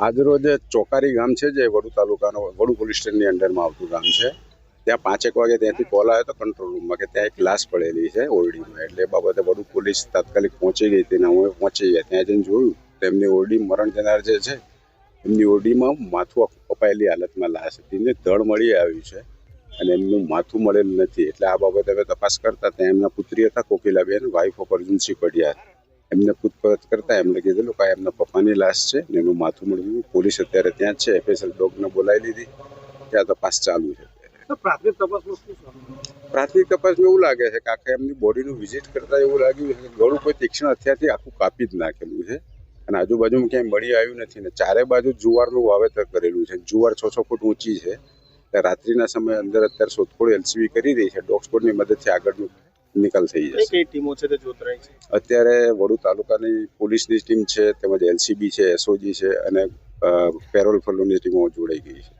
આજરોજ ચોકારી ગામ છે જે વડુ તાલુકાનો, વડુ પોલીસ સ્ટેશનની અંડરમાં આવતું ગામ છે. ત્યાં પાંચેક વાગે ત્યાંથી કોલ આવ્યો હતો કંટ્રોલ રૂમમાં કે ત્યાં એક લાશ પડેલી છે ઓરડીમાં. એટલે એ બાબતે વડુ પોલીસ તાત્કાલિક પહોંચી ગઈ હતી ને અમે પહોંચી ગયા. ત્યાં જઈને જોયું તેમની ઓરડી મરણ જનાર જે છે, એમની ઓરડીમાં માથું અપાયેલી હાલતમાં લાશ હતી ને ધડ મળી આવ્યું છે અને એમનું માથું મળેલું નથી. એટલે આ બાબતે હવે તપાસ કરતા ત્યાં એમના પુત્રી હતા, કોકિલાબેન વાઇફ ઓફ અર્જુનસિંહ પડિયાર એમને પૂછપરછ કરતા એમને કીધેલું કે એમના પપ્પાની લાશ છે ને એનું માથું મળ્યું પોલીસ અત્યારે ત્યાં જ છે. એફએસએલ ડોગને બોલાવી લીધી. ત્યાં તપાસ ચાલુ છે. પ્રાથમિક તપાસમાં આવ્યું? પ્રાથમિક તપાસમાં એવું લાગે છે કે આખા એમની બોડીનું વિઝિટ કરતા એવું લાગ્યું છે કે ગળું કોઈ તીક્ષ્ણ હથિયારથી આખું કાપી જ નાખેલું છે. અને આજુબાજુમાં ક્યાંય મળી આવ્યું નથી ને ચારે બાજુ જુવારનું વાવેતર કરેલું છે. જુવાર છ છ ફૂટ ઊંચી છે. રાત્રિના સમયે અંદર અત્યારે શોધખોળ એલસીબી કરી રહી છે. ડોગ સ્કોડની મદદથી આગળનું નિકાલ થઈ જશે. કઈ ટીમો છે તે જોતરાઈ છે? અત્યારે વડુ તાલુકાની પોલીસની ટીમ છે તેમજ એલસીબી છે એસઓજી છે અને પેરોલ ફલોની ટીમો જોડાઈ ગઈ છે.